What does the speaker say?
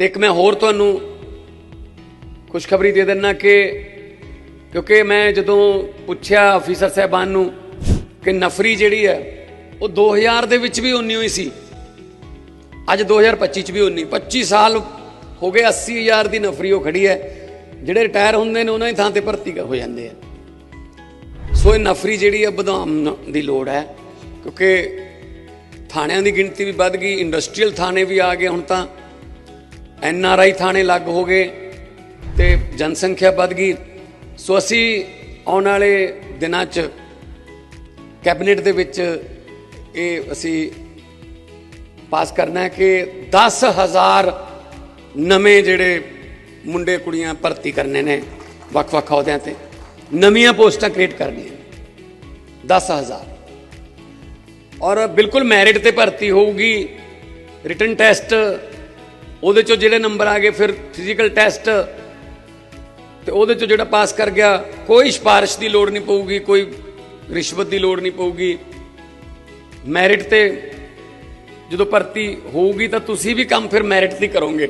ਇੱਕ ਮੈਂ ਹੋਰ ਤੁਹਾਨੂੰ ਖੁਸ਼ਖਬਰੀ ਦੇ ਦਿੰਨਾ ਕਿ ਕਿਉਂਕਿ ਮੈਂ ਜਦੋਂ ਪੁੱਛਿਆ ਅਫੀਸਰ ਸਾਹਿਬਾਨ ਨੂੰ ਕਿ ਨਫਰੀ ਜਿਹੜੀ ਹੈ, ਉਹ 2000 ਦੇ ਵਿੱਚ ਵੀ ਉਨੀ ਹੋਈ ਸੀ। ਅੱਜ 2025 ਚ ਵੀ ਉਨੀ। 25 ਸਾਲ ਹੋ ਗਏ 80000 ਦੀ ਨਫਰੀ ਉਹ ਖੜੀ ਹੈ। ਜਿਹੜੇ ਰਿਟਾਇਰ ਹੁੰਦੇ ਨੇ, ਉਹਨਾਂ ਦੀ ਥਾਂ ਤੇ ਭਰਤੀ ਹੋ ਜਾਂਦੇ ਆ। ਸੋ ਇਹ ਨਫਰੀ ਜਿਹੜੀ ਹੈ ਵਧਾਉਣ ਦੀ ਲੋੜ ਹੈ। ਕਿਉਂਕਿ ਥਾਣਿਆਂ ਦੀ ਗਿਣਤੀ ਵੀ ਵੱਧ ਗਈ, ਇੰਡਸਟਰੀਅਲ ਥਾਣੇ ਵੀ ਆ ਗਏ। ਹੁਣ ਤਾਂ ਐਨ ਆਰ ਆਈ ਥਾਣੇ ਲੱਗ ਹੋ ਗਏ ਤੇ ਜਨਸੰਖਿਆ ਵੱਧ ਗਈ। ਸੋ ਅਸੀਂ ਆਉਣ ਵਾਲੇ ਦਿਨਾਂ 'ਚ ਕੈਬਨਿਟ ਦੇ ਵਿੱਚ ਇਹ ਅਸੀਂ ਪਾਸ ਕਰਨਾ ਹੈ ਕਿ 10000 ਨਵੇਂ ਜਿਹੜੇ ਮੁੰਡੇ ਕੁੜੀਆਂ ਭਰਤੀ ਕਰਨੇ ਨੇ ਵੱਖ-ਵੱਖ ਅਹੁਦਿਆਂ ਤੇ। ਨਵੀਆਂ ਪੋਸਟਾਂ ਕ੍ਰੀਏਟ ਕਰਨੀਆਂ 10000 ਔਰ ਬਿਲਕੁਲ ਮੈਰਿਟ ਤੇ ਭਰਤੀ ਹੋਊਗੀ। ਰਿਟਨ ਟੈਸਟ ਉਹਦੇ ਚੋਂ ਜਿਹੜੇ ਨੰਬਰ ਆ ਗਏ ਫਿਰ ਫਿਜ਼ੀਕਲ ਟੈਸਟ ਤੇ ਉਹਦੇ ਚੋਂ ਜਿਹੜਾ ਪਾਸ ਕਰ ਗਿਆ, ਕੋਈ ਸਿਫਾਰਿਸ਼ ਦੀ ਲੋੜ ਨਹੀਂ ਪਊਗੀ, ਕੋਈ ਰਿਸ਼ਵਤ ਦੀ ਲੋੜ ਨਹੀਂ ਪਊਗੀ। ਮੈਰਿਟ ਤੇ ਜਦੋਂ ਭਰਤੀ ਹੋਊਗੀ ਤਾਂ ਤੁਸੀਂ ਵੀ ਕੰਮ ਫਿਰ ਮੈਰਿਟ ਤੇ ਕਰੋਗੇ।